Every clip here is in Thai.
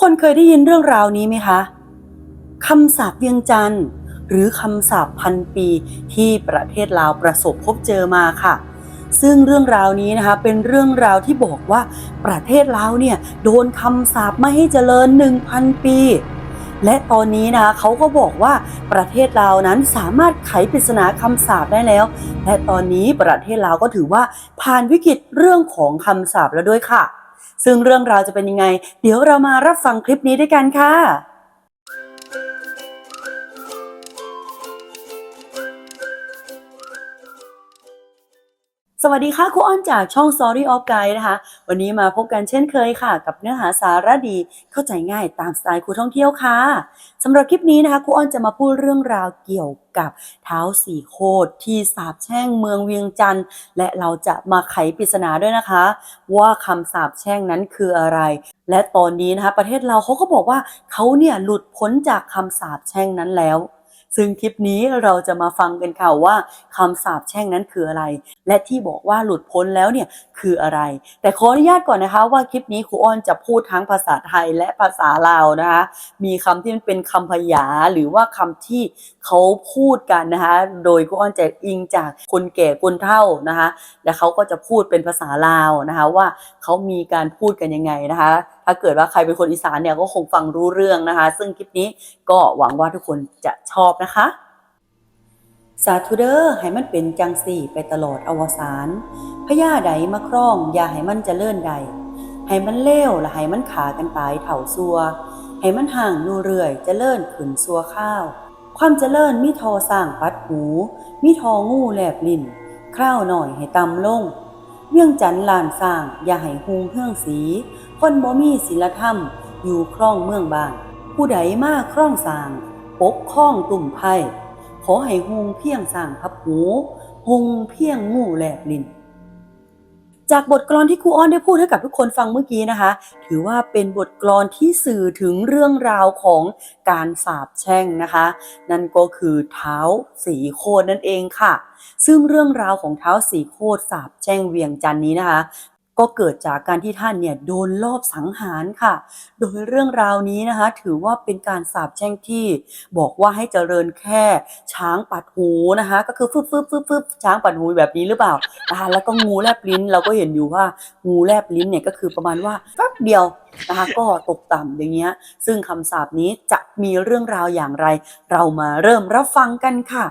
คนเคยได้ยินเรื่องราวนี้ไหมคะคำสาปเวียงจันทร์หรือคำสาปพันปีที่ประเทศลาวประสบพบเจอมาค่ะ ซึ่งเรื่องราวนี้นะคะเป็นเรื่องราวที่บอกว่าประเทศลาวเนี่ยโดนคำสาปไม่ให้เจริญ 1,000 ปี และตอนนี้นะคะเขาก็บอกว่าประเทศลาวนั้นสามารถไขปริศนาคำสาปได้แล้ว และตอนนี้ประเทศลาวก็ถือว่าผ่านวิกฤตเรื่องของคำสาปแล้วด้วยค่ะ ซึ่งเรื่องราวจะเป็นยังไง เดี๋ยวเรามารับฟังคลิปนี้ด้วยกันค่ะ วัสดีค่ะครูอ้อนจากช่อง Story of Guide นะคะ วันนี้มาพบกันเช่นเคยค่ะ กับเนื้อหาสาระดีเข้าใจง่ายตามสไตล์ครูท่องเที่ยวค่ะสำหรับคลิปนี้นะคะครูอ้อนจะมาพูดเรื่องราวเกี่ยวกับเท้าสีโคตรที่สาบแช่งเมืองเวียงจันทร์และเราจะมาไขปริศนาด้วยนะคะ ว่าคำสาบแช่งนั้นคืออะไร และตอนนี้นะคะ ประเทศเราเขาก็บอกว่าเขาเนี่ยหลุดพ้นจากคำสาปแช่งนั้นแล้ว ซึ่งคลิปนี้เราจะมาฟังกันค่ะว่าคำสาปแช่งนั้นคืออะไร และที่บอกว่าหลุดพ้นแล้วเนี่ยคืออะไร แต่ขออนุญาตก่อนนะคะ ว่าคลิปนี้ครูอ้อนจะพูดทั้งภาษาไทยและภาษาลาวนะคะ มีคำที่มันเป็นคำพยาหรือว่าคำที่เขาพูดกันนะคะ โดยครูอ้อนจะอิงจากคนแก่คนเฒ่านะคะ และเขาก็จะพูดเป็นภาษาลาวนะคะว่าเขามีการพูดกันยังไงนะคะ ถ้าเกิดว่าใครเป็นคนอีสานเนี่ยก็คงฟังรู้เรื่องนะคะ ซึ่งคลิปนี้ก็หวังว่าทุกคนจะชอบนะคะ สาธุเดอร์ให้มันเป็นจังสี่ไปตลอดอวสานพญาใดมาครอง อย่าให้มันจเจริญใด ให้มันเลวและให้มันขากันตายเถ่าซัว ให้มันห่างนูเรื่อยจเจริญขึ้นซัวข้าว ความจเจริญมีทอสร้างปัดหูมีทองูแหลบลิ้นคร่าวหน่อยให้ตำลงเวียงจันลานสร้าง อย่าให้หุงเฮื่องสี คนบ่มีศีลธรรม อยู่คร่องเมืองบางผู้ใดมาคร่องสร้าง ปกข้องตุ่มไพ่ขอให้หุงเพียงสร้างพับหูหุงเพียงงูแหลบลิ้นจากบทกลอนที่ครูอ้อนได้พูดให้กับทุกคนฟังเมื่อกี้นะคะ ถือว่าเป็นบทกลอนที่สื่อถึงเรื่องราวของการสาบแช่งนะคะ นั่นก็คือเท้าสีโคตรนั่นเองค่ะ ซึ่งเรื่องราวของเท้าสีโคตรสาบแช่งเวียงจันนี้นะคะ ก็เกิดจากการที่ท่านเนี่ยโดนลอบสังหารค่ะ โดยเรื่องราวนี้นะคะ ถือว่าเป็นการสาบแช่งที่ บอกว่าให้เจริญแค่ช้างปัดหูนะคะ ก็คือฟึบฟึบฟึบฟึบช้างปัดหูแบบนี้หรือเปล่านะคะแล้วก็งูแลบลิ้นเราก็เห็นอยู่ว่างูแลบลิ้นเนี่ยก็คือประมาณว่าแป๊บเดียวนะคะก็ตกต่ำอย่างเงี้ย ซึ่งคำสาปนี้จะมีเรื่องราวอย่างไร เรามาเริ่มรับฟังกันค่ะ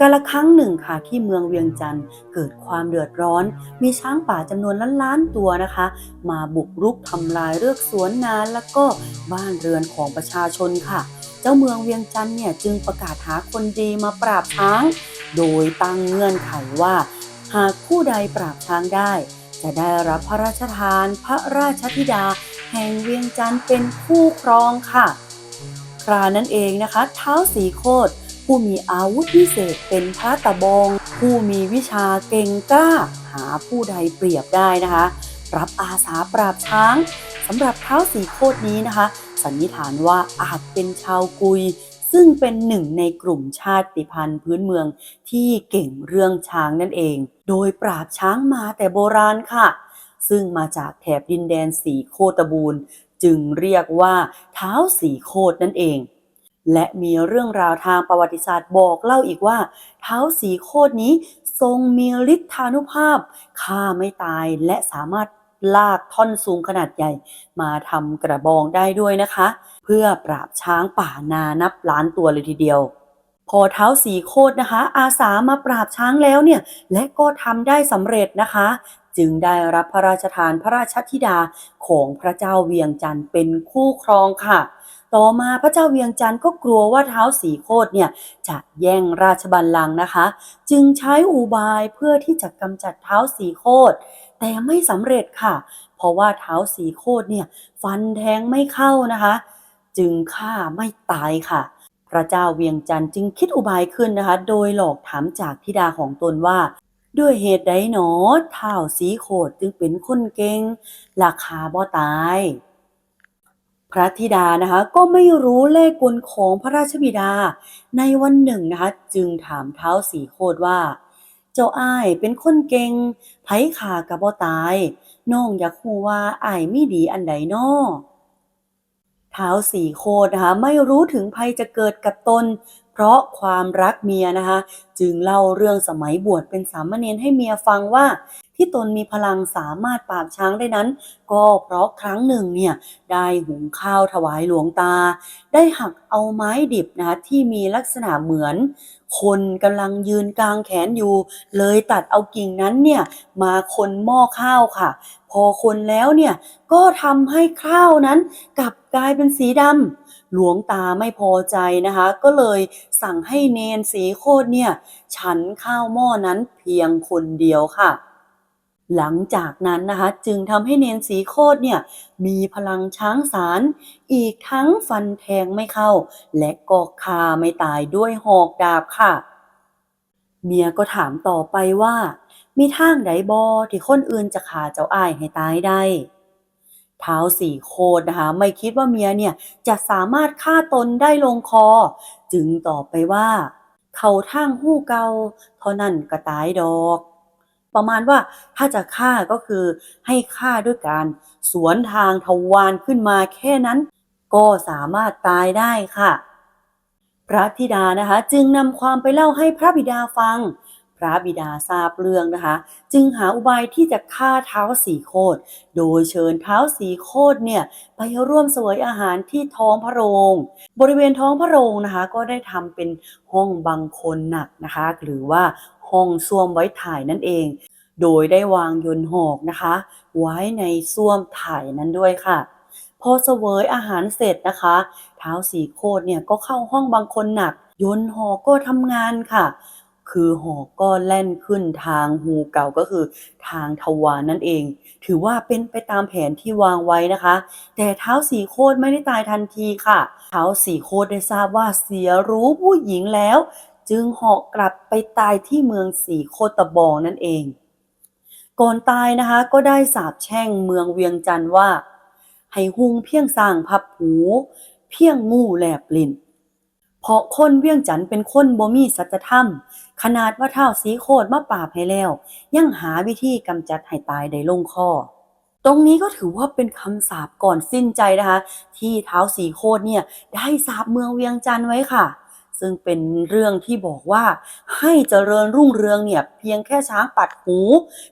กาละครั้งหนึ่งค่ะที่เมืองเวียงจันทร์เกิดความเดือดร้อน มีช้างป่าจำนวนล้านๆตัวนะคะ มาบุกรุกทำลายเรือกสวนนานแล้วก็บ้านเรือนของประชาชนค่ะ เจ้าเมืองเวียงจันทร์เนี่ยจึงประกาศหาคนดีมาปราบช้าง โดยตั้งเงื่อนไขว่า หากผู้ใดปราบช้างได้ จะได้รับพระราชทาน พระราชธิดา แห่งเวียงจันทร์เป็นผู้ครองค่ะ ครานั้นเองนะคะ เท้าสีโคตร ผู้มีอาวุธพิเศษเป็นพระตะบอง ผู้มีวิชาเก่งกล้า หาผู้ใดเปรียบได้นะคะ รับอาสาปราบช้างสำหรับเท้าสีโคตนี้นะคะ สันนิษฐานว่าอาจเป็นชาวกุย ซึ่งเป็นหนึ่งในกลุ่มชาติพันธุ์พื้นเมืองที่เก่งเรื่องช้างนั่นเอง โดยปราบช้างมาแต่โบราณค่ะ ซึ่งมาจากแถบดินแดนสีโคตบูรณ์จึงเรียกว่าเท้าสีโคตนั่นเอง และมีเรื่องราวทางประวัติศาสตร์บอกเล่าอีกว่า เท้าสีโคตรนี้ทรงมีฤทธานุภาพฆ่าไม่ตายและสามารถลากท่อนสูงขนาดใหญ่ มาทำกระบองได้ด้วยนะคะ เพื่อปราบช้างป่านานับล้านตัวเลยทีเดียว พอเท้าสีโคตรนะคะ อาสามาปราบช้างแล้วเนี่ยและก็ทำได้สำเร็จนะคะ จึงได้รับพระราชทานพระราชธิดาของพระเจ้าเวียงจันทร์เป็นคู่ครองค่ะ ต่อมาพระเจ้าเวียงจันทร์ก็กลัวว่าเท้าสีโคตเนี่ยจะแย่งราชบัลลังก์นะคะ จึงใช้อุบายเพื่อที่จะกำจัดเท้าสีโคตแต่ไม่สำเร็จค่ะ เพราะว่าเท้าสีโคตเนี่ยฟันแทงไม่เข้านะคะ จึงฆ่าไม่ตายค่ะพระเจ้าเวียงจันทร์จึงคิดอุบายขึ้นนะคะ โดยหลอกถามจากธิดาของตนว่า ด้วยเหตุใดหนอเท้าสีโคตรจึงเป็นคนเก่งราคาบ่ตาย พระธิดานะคะก็ไม่รู้เลขกลของพระราชบิดา ในวันหนึ่งนะคะจึงถามเท้าสีโคดว่า เจ้าอ้ายเป็นคนเก่งไผขากับบ่ตาย น้องอยากคูว่าอ้ายไม่ดีอันใดน้อเท้าสีโคดนะคะไม่รู้ถึงภัยจะเกิดกับตน ราะความรักเมียนะคะ จึงเล่าเรื่องสมัยบวชเป็นสามเณรให้เมียฟังว่า ที่ตนมีพลังสามารถปราบช้างได้นั้น ก็เพราะครั้งหนึ่งเนี่ยได้หุงข้าวถวายหลวงตา ได้หักเอาไม้ดิบนะคะที่มีลักษณะเหมือน คนกำลังยืนกลางแขนอยู่ เลยตัดเอากิ่งนั้นเนี่ยมาคนหม้อข้าวค่ะ พอคนแล้วเนี่ยก็ทำให้ข้าวนั้นกลับกลายเป็นสีดำ หลวงตาไม่พอใจนะคะ ก็เลยสั่งให้เนนสีโคตเนี่ย ฉันข้าวหม้อนั้นเพียงคนเดียวค่ะ หลังจากนั้นนะคะ จึงทำให้เนนสีโคตเนี่ย มีพลังช้างสาร อีกทั้งฟันแทงไม่เข้า และก็คาไม่ตายด้วยหอกดาบค่ะ เมียก็ถามต่อไปว่า มีทางใดบอที่คนอื่นจะฆ่าเจ้าอ้ายให้ตายได้ เท้าวสี่โคตรนะคะ ไม่คิดว่าเมียเนี่ยจะสามารถฆ่าตนได้ลงคอ จึงตอบไปว่า เขาทางหู้เกาเท่านั้นก็ตายดอก ประมาณว่าถ้าจะฆ่าก็คือให้ฆ่าด้วยการสวนทางทวารขึ้นมาแค่นั้น ก็สามารถตายได้ค่ะ พระธิดานะคะ จึงนำความไปเล่าให้พระบิดาฟัง พระบิดาทราบเรื่องนะคะ จึงหาอุบายที่จะฆ่าเท้าสีโคตรโดยเชิญเท้าสีโคตรเนี่ยไปร่วมเสวยอาหารที่ท้องพระโรง บริเวณท้องพระโรงนะคะ ก็ได้ทำเป็นห้องบังคนหนักนะคะ หรือว่าห้องส้วมไว้ถ่ายนั่นเอง โดยได้วางยนหอกนะคะ ไว้ในส้วมถ่ายนั้นด้วยค่ะพอเสวยอาหารเสร็จนะคะเท้าสีโคตรเนี่ยก็เข้าห้องบางคนหนัก ยนหอก็ทำงานค่ะ คือหอกก็แล่นขึ้นทางหูเก่าก็คือทางทวารนั่นเอง ถือว่าเป็นไปตามแผนที่วางไว้นะคะ แต่เท้าสีโคตรไม่ได้ตายทันทีค่ะ เท้าสีโคตรได้ทราบว่าเสียรู้ผู้หญิงแล้ว จึงหาะกลับไปตายที่เมืองสีโคตบองนั่นเอง ก่อนตายนะคะก็ได้สาบแช่งเมืองเวียงจันทร์ว่า ให้หุงเพียงสร้างพับหู เพียงงูแหลบลิ้น เพราะคนเวียงจันทน์เป็นคนบ่มีสัจธรรม ขนาดว่าเท่าสีโคตรมาปราบให้แล้ว ยังหาวิธีกำจัดให้ตายได้ลงคอตรงนี้ก็ถือว่าเป็นคำสาปก่อนสิ้นใจนะคะ ที่เท้าสีโคตรเนี่ยได้สาปเมืองเวียงจันทร์ไว้ค่ะ ซึ่งเป็นเรื่องที่บอกว่า ให้เจริญรุ่งเรืองเนี่ยเพียงแค่ช้างปัดหู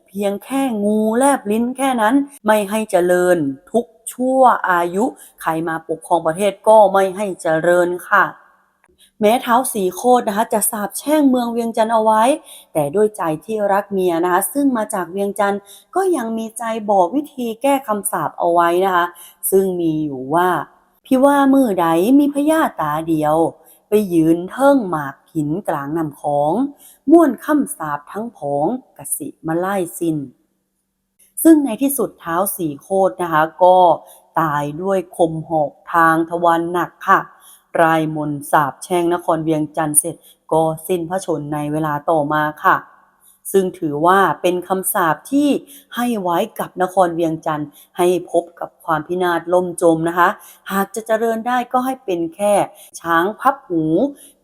เพียงแค่งูแลบลิ้นแค่นั้น ไม่ให้เจริญทุกชั่วอายุ ใครมาปกครองประเทศก็ไม่ให้เจริญค่ะ แม้เท้าสีโคตนะคะจะสาบแช่งเมืองเวียงจันทร์เอาไว้ แต่ด้วยใจที่รักเมียนะคะ ซึ่งมาจากเวียงจันทร์ก็ยังมีใจบอกวิธีแก้คำสาปเอาไว้นะคะ ซึ่งมีอยู่ว่าพี่ว่ามือใดมีพญาตาเดียว ไปยืนเทิงหมากหินกลางนำของ ม่วนคำสาปทั้งผองกสิมาไล่สินซึ่งในที่สุดเท้าสีโคตนะคะ ก็ตายด้วยคมหอกทางทวารหนักค่ะ รายมนสาบแช่งนครเวียงจันทร์เสร็จก็สิ้นพระชนในเวลาต่อมาค่ะ ซึ่งถือว่าเป็นคำสาปที่ให้ไว้กับนครเวียงจันทร์ให้พบกับความพินาศล่มจมนะคะ หากจะเจริญได้ก็ให้เป็นแค่ ช้างพับหู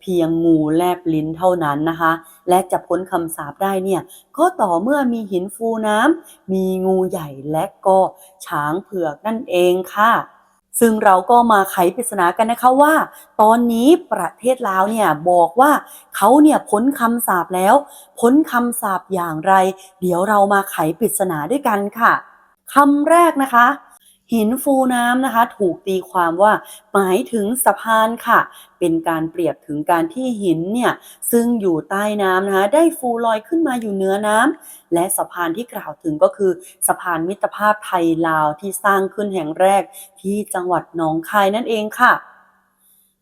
เพียงงูแลบลิ้นเท่านั้นนะคะ และจะพ้นคำสาปได้เนี่ย ก็ต่อเมื่อมีหินฟูน้ำมีงูใหญ่และก็ช้างเผือกนั่นเองค่ะ ซึ่งเราก็มาไขปริศนากันนะคะว่า ตอนนี้ประเทศลาวเนี่ยบอกว่าเขาเนี่ยพ้นคำสาปแล้ว พ้นคำสาปอย่างไร เดี๋ยวเรามาไขปริศนาด้วยกันค่ะคำแรกนะคะ หินฟูน้ำนะคะ ถูกตีความว่าหมายถึงสะพานค่ะ เป็นการเปรียบถึงการที่หินเนี่ย ซึ่งอยู่ใต้น้ำนะคะได้ฟูลอยขึ้นมาอยู่เหนือน้ำและสะพานที่กล่าวถึงก็คือ สะพานมิตรภาพไทยลาวที่สร้างขึ้นแห่งแรกที่จังหวัดหนองคายนั่นเองค่ะ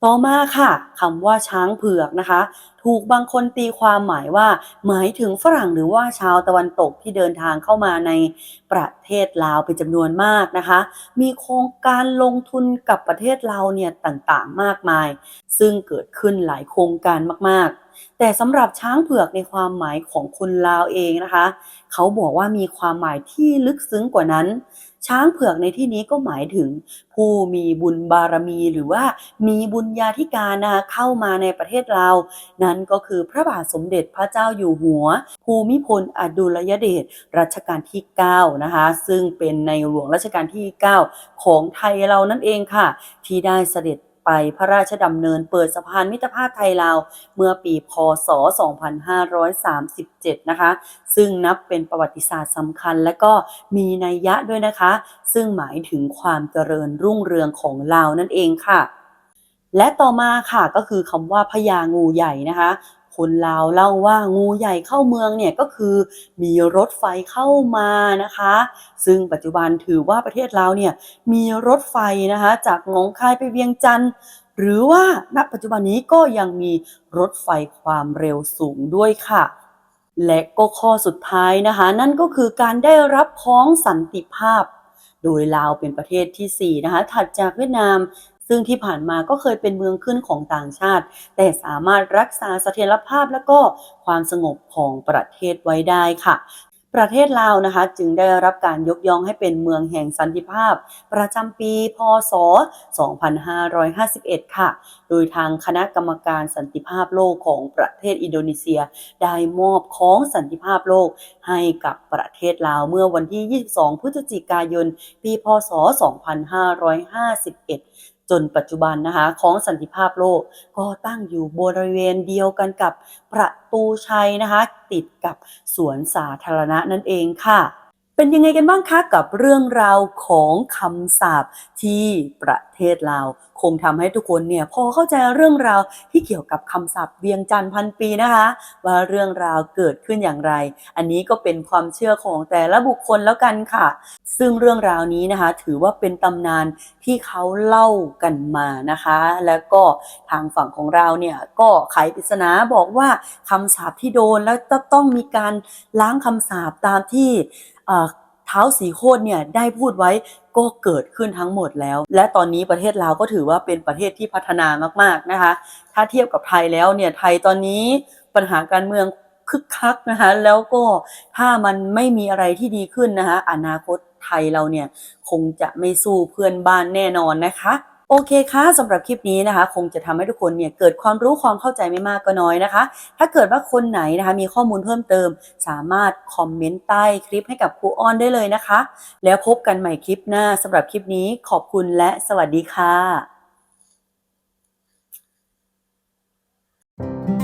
ต่อมาค่ะคำว่าช้างเผือกนะคะ ถูกบางคนตีความหมายว่า หมายถึงฝรั่งหรือว่าชาวตะวันตกที่เดินทางเข้ามาในประเทศลาวเป็นจำนวนมากนะคะ มีโครงการลงทุนกับประเทศลาวเนี่ยต่างๆ มากมาย ซึ่งเกิดขึ้นหลายโครงการมากๆ แต่สำหรับช้างเผือกในความหมายของคนลาวเองนะคะ เขาบอกว่ามีความหมายที่ลึกซึ้งกว่านั้น ช้างเผือกในที่นี้ก็หมายถึง ผู้มีบุญบารมีหรือว่ามีบุญญาธิการนะคะเข้ามาในประเทศเรานั่นก็คือพระบาทสมเด็จพระเจ้าอยู่หัว ภูมิพลอดุลยเดชรัชกาลที่ 9 นะคะ ซึ่งเป็นในหลวงรัชกาลที่ 9 ของไทยเรานั่นเองค่ะ ที่ได้เสด็จ ไปพระราชดำเนินเปิดสะพานมิตรภาพไทยลาว เมื่อปีพศ 2537 นะคะ ซึ่งนับเป็นประวัติศาสตร์สำคัญและก็มีนัยยะด้วยนะคะ ซึ่งหมายถึงความเจริญรุ่งเรืองของลาวนั่นเองค่ะและต่อมาค่ะก็คือคำว่าพญางูใหญ่นะคะ คนลาวเล่าว่างูใหญ่เข้าเมืองเนี่ยก็คือมีรถไฟเข้ามานะคะ ซึ่งปัจจุบันถือว่าประเทศลาวเนี่ยมีรถไฟนะคะจากหนองคายไปเวียงจันทร์หรือว่าณปัจจุบันนี้ก็ยังมีรถไฟความเร็วสูงด้วยค่ะ และก็ข้อสุดท้ายนะคะ นั่นก็คือการได้รับพ้องสันติภาพ โดยลาวเป็นประเทศทีสี่4 นะคะ ถัดจากเวียดนาม ซึ่งที่ผ่านมาก็เคยเป็นเมืองขึ้นของต่างชาติ แต่สามารถรักษาเสถียรภาพและก็ความสงบของประเทศไว้ได้ค่ะประเทศลาวนะคะจึงได้รับการยกย่องให้เป็นเมืองแห่งสันติภาพ ประจำปีพศ 2551 ค่ะ โดยทางคณะกรรมการสันติภาพโลกของประเทศอินโดนีเซีย ได้มอบของสันติภาพโลกให้กับประเทศลาวเมื่อวันที่ 22 พฤศจิกายน ปี พศ 2551 จนปัจจุบันนะคะของสันติภาพโลกก็ตั้งอยู่บริเวณเดียวกันกับประตูชัยนะคะ ติดกับสวนสาธารณะนั่นเองค่ะ เป็นยังไงกันบ้างคะกับเรื่องราวของคำสาปที่ประเทศลาวคงทำให้ทุกคนเนี่ยพอเข้าใจเรื่องราวที่เกี่ยวกับคำสาปเวียงจันทร์พันปีนะคะ ว่าเรื่องราวเกิดขึ้นอย่างไร อันนี้ก็เป็นความเชื่อของแต่ละบุคคลแล้วกันค่ะ ซึ่งเรื่องราวนี้นะคะ ถือว่าเป็นตำนานที่เขาเล่ากันมานะคะ แล้วก็ทางฝั่งของเราเนี่ยก็ไขปริศนาบอกว่าคำสาปที่โดนแล้วจะต้องมีการล้างคำสาปตามที่ เท้าสีโคตรเนี่ยได้พูดไว้ก็เกิดขึ้นทั้งหมดแล้ว และตอนนี้ประเทศลาวก็ถือว่าเป็นประเทศที่พัฒนามากๆนะคะ ถ้าเทียบกับไทยแล้วเนี่ยไทยตอนนี้ปัญหาการเมืองคึกคักนะคะแล้วก็ถ้ามันไม่มีอะไรที่ดีขึ้นนะคะอนาคตไทยเราเนี่ยคงจะไม่สู้เพื่อนบ้านแน่นอนนะคะ โอเคค่ะสำหรับคลิปนี้นะคะ คงจะทำให้ทุกคนเนี่ยเกิดความรู้ความเข้าใจไม่มากก็น้อยนะคะ ถ้าเกิดว่าคนไหนนะคะมีข้อมูลเพิ่มเติม สามารถคอมเมนต์ใต้คลิปให้กับครูอ้อนได้เลยนะคะ แล้วพบกันใหม่คลิปหน้าสำหรับคลิปนี้ขอบคุณและสวัสดีค่ะ thank you